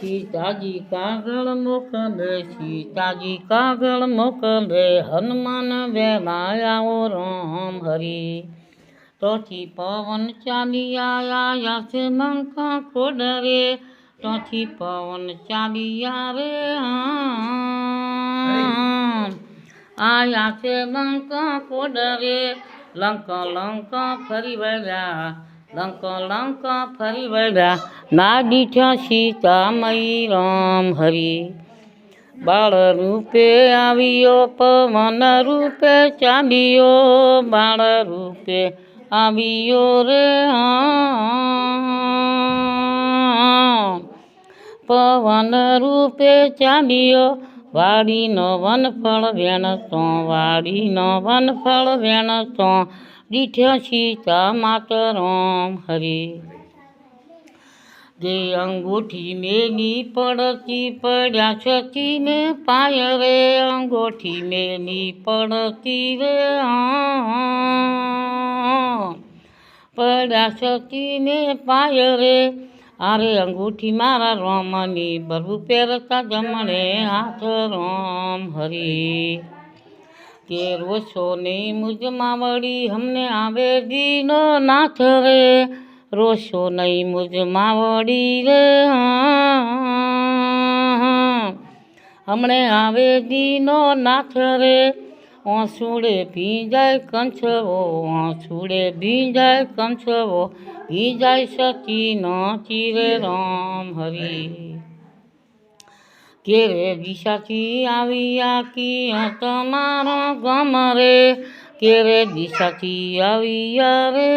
સીતાજી કાગળ મોકલે સીતાજી કાગળ મોકલે હનુમાન આવો રામ હરી. તોથી પવન ચાલી આયા છે મંકા ખોડરે તોથી પવન ચાલી આવે આયા છે મંકા કોડરે લંકા લંકા ફરી વળ્યા લંકા લંકા ફરી વળ્યા. ના દીઠા સીતા મઈ રામ હરી. બાળ રૂપે આવ્યો, પવન રૂપે ચાલ્યો બાળ રૂપે આવ્યો રે પવન રૂપે ચાલ્યો વાડીનો વનફળ વેણતો, વાડીનો વનફળ વેણતો. દીઠ્યો સીતા માતરમ હરી. જે અંગૂઠી મેની પડતી પડ્યા સતીને પાય રે અંગૂઠી મેની પડતી રે પડ્યા સતીને પાય રે આરે અંગૂઠી મારા રોમની બરુ પહેરતા જમણે હાથ રોમ હરી. કે રોશો ને મુજમાં વળી હમને આવે દીનો નાથ રે રોશો નહીં મુજમાં વળી રે હમણે આવે દીનો નાથ રે, ઓસુડે ભીંજાય કંછવો, ઓસુડે ભીંજાય કંછવો, ભીંજાય સતી ન ચીરે રામ હરી. કેરે દિશાથી આવ્યા કી તમારો ગમ રે, કેરે દિશાથી આવ્યા રે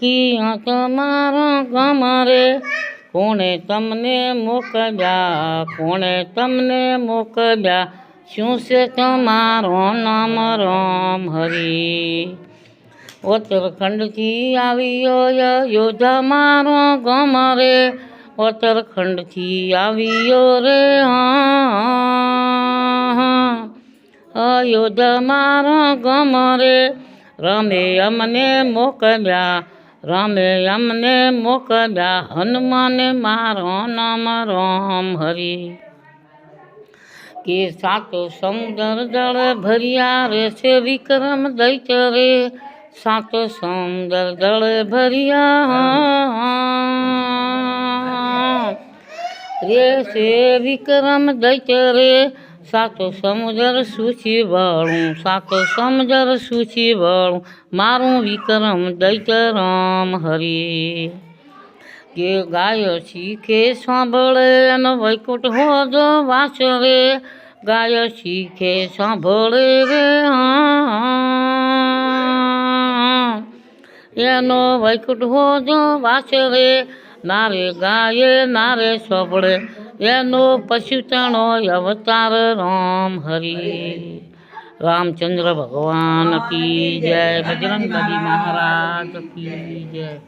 કી તમારો કમરે કોણે તમને મોકલ્યા? કોણે તમને મોકલ્યા? શું છે તમારો નામ રામ હરી? ઉત્તરખંડથી આવ્યો યોધા મારો ગમરે ઉત્તરખંડથી આવ્યો રે હા. અયોધ્યા મારો ગમ રે. રમે અમને મોકલ્યા. રમે અમને મોકદા હનુમાન મારો નામ રામ હરી. કે સાતો સમુદર જળ ભર્યા રે છે વિક્રમ દૈત રે સાતો સમુદર જળ ભર્યા રે છે વિક્રમ દૈત રે સાતો સમુદર સૂચી વળું, સાતો સમુદર સૂચી વળું, મારું વિક્રમ દૈત્ય રામ હરી. કે ગાય શીખે સાંભળે અને વૈકુટ હોજો વાસ રે ગાય શીખે સાંભળે રે એનો વૈકુટ હોજો વાસ રે નારે ગાયે નારે સાંભળે એનો પશુતણો અવતાર રામ હરી. રામચંદ્ર ભગવાન કી જય. બજરંગ બલી મહારાજ કી જય.